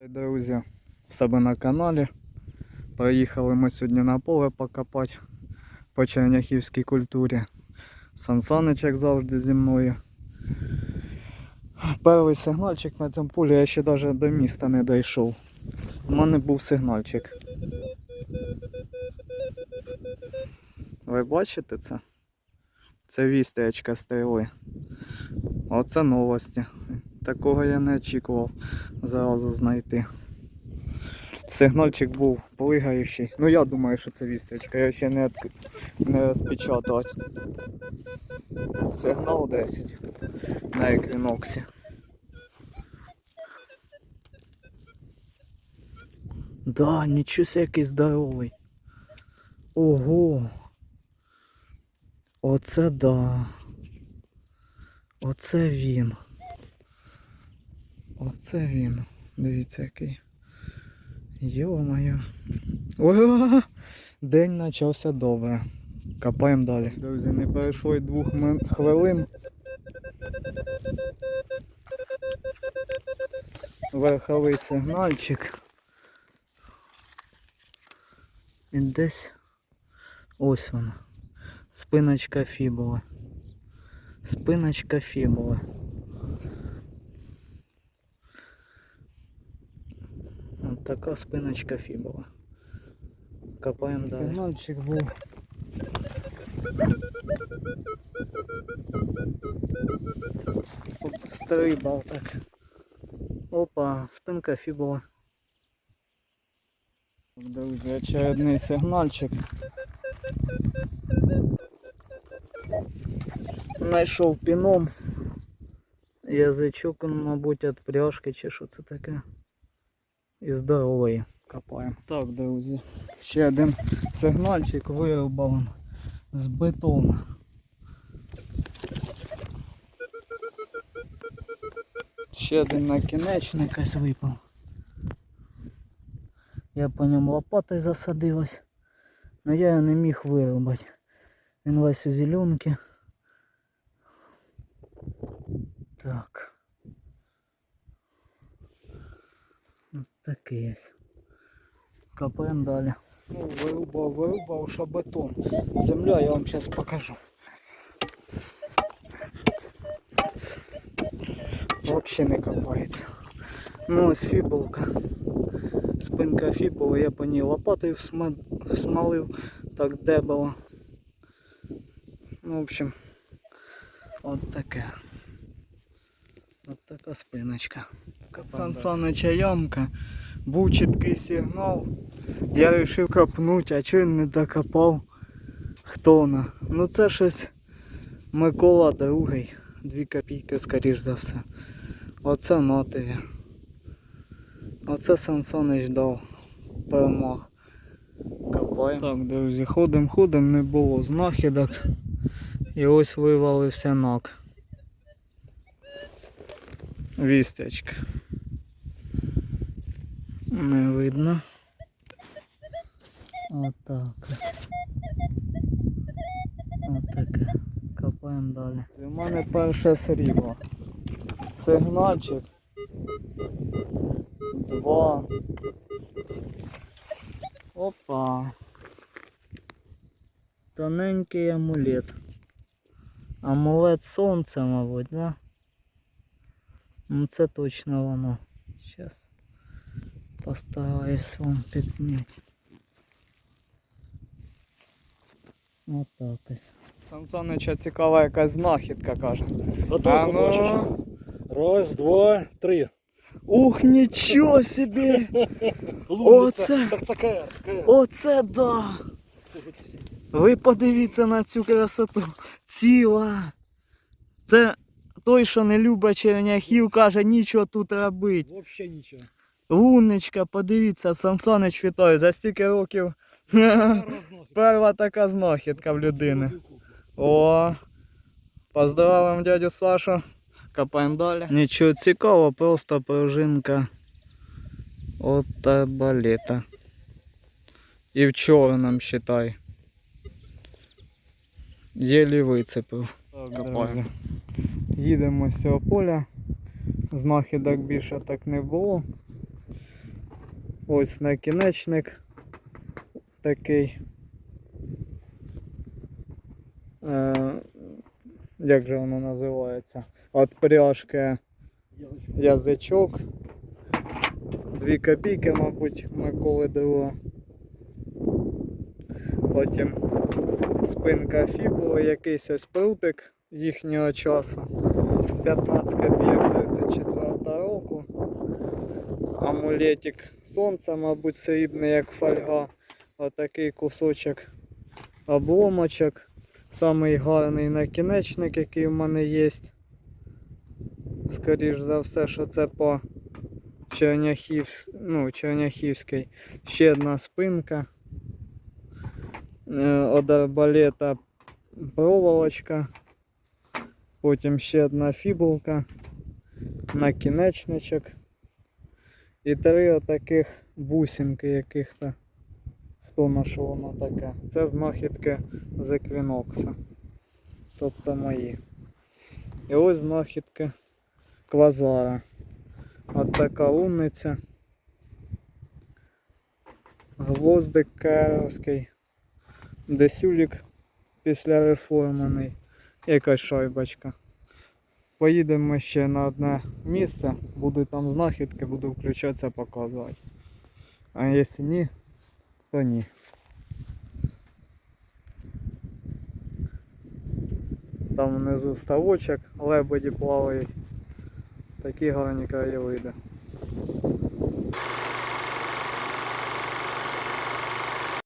Друзі, себе на каналі. Приїхали ми сьогодні на поле покопати по черняхівській культурі. Сан як завжди, зі мною. Перший сигнальчик на цьому полі я ще навіть до міста не дійшов. У мене був сигнальчик. Ви бачите це? Це вістрячка стріли. Оце новості. Такого я не очікував зразу знайти. Сигнальчик був плигаючий. Ну я думаю, що це вістрічка, я ще не, відк- не розпечатав. Сигнал 10 на еквіноксі. Да, нічого себе який здоровий. Ого. Оце да. Оце він. Оце він. Дивіться який. Йо-моє. День почався добре. Копаємо далі. Друзі, не пройшло й двох хвилин. Верховий сигнальчик. І десь ось вона. Спиночка фібули. Спиночка фібули. така спиночка фібула. Копаємо далі. Сигнальчик був. Стрибав так. Опа, спинка фібула. Друзі, очередний сигнальчик. Знайшов піном. Язичок, мабуть, від пряжки чи що це таке. І здоровий. Копаємо. Так, друзі. Ще один сигнальчик вирубав з бетону. Ще один накінечник ось випав. Я по ньому лопатою засадилась, але я його не міг вирубати. Він весь у зеленки. Так. Ось такий ось. Копаємо далі. Ну, вирубав, вирубав шабетон. Земля я вам зараз покажу. Взагалі не копається. Ну ось фібулка. Спинка фібули, я по ній лопатою всма- смалив, так дебало. Ну, в общем, от таке. От така спиночка. Сан Санича ямка. Був чіткий сигнал. Я вирішив копнути, а чого він не докопав? Хто вона? Ну це щось Микола другий. Дві копійки, скоріш за все. Оце на. Оце Сан Санич дав перемог. Копаємо. Так, друзі, ходимо, не було знахідок. І ось вивалився нок. Вістечка. Не видно. Отак. Отаке. Копаємо далі. У мене перше срібло. Сигнальчик. Два. Опа. Тоненький амулет. Амулет сонця, мабуть, да? Ну це точно воно. Сейчас постараюсь вам підзняти. Отак ось. Сансонича цікава якась знахідка каже. Готово, бачиш? Раз, два, три. Ух, нічого собі! Лунниця. Оце. Так це КР. КР. Оце да! Дуже всі. Ви подивіться на цю красоту. Ціла. Це той, що не любить черняхів, каже, нічого тут робити. Вообще нічого. Лунничка, подивіться, Сансонич вітаю, за стільки років. Перша така знахідка в людини. О, поздравимо дядю Сашу. Копаємо далі. Нічого цікавого, просто пружинка от балета. І в чорному считай. Єлі вицепив. Копаємо. Їдемо з цього поля. Знахідок більше так не було. Ось накінечник такий. Е, як же воно називається? От пряжки Язичок. язичок. Дві копійки, мабуть, Миколи дало. Потім спинка фібули, якийсь ось прутик їхнього часу. 15 копійок 34 року. Амулетик сонця, мабуть, срібний, як фольга. Отакий кусочок обломочок. Самий гарний накінечник, який в мене є. Скоріш за все, що це по Черняхів... ну, Черняхівській. Ще одна спинка. Е, Од арбалета проволочка. Потім ще одна фібулка. Накінечничок. І три отаких бусинки яких-то. Хто на що воно таке? Це знахідки з еквінокса. Тобто мої. І ось знахідки квазара. От така лунниця. Гвоздик Каївський. Десюлік після реформений. Якась шайбочка. Поїдемо ще на одне місце, будуть там знахідки, буду включатися показувати. А якщо ні, то ні. Там внизу ставочок, лебеді плавають. Такі гарні краєвиди.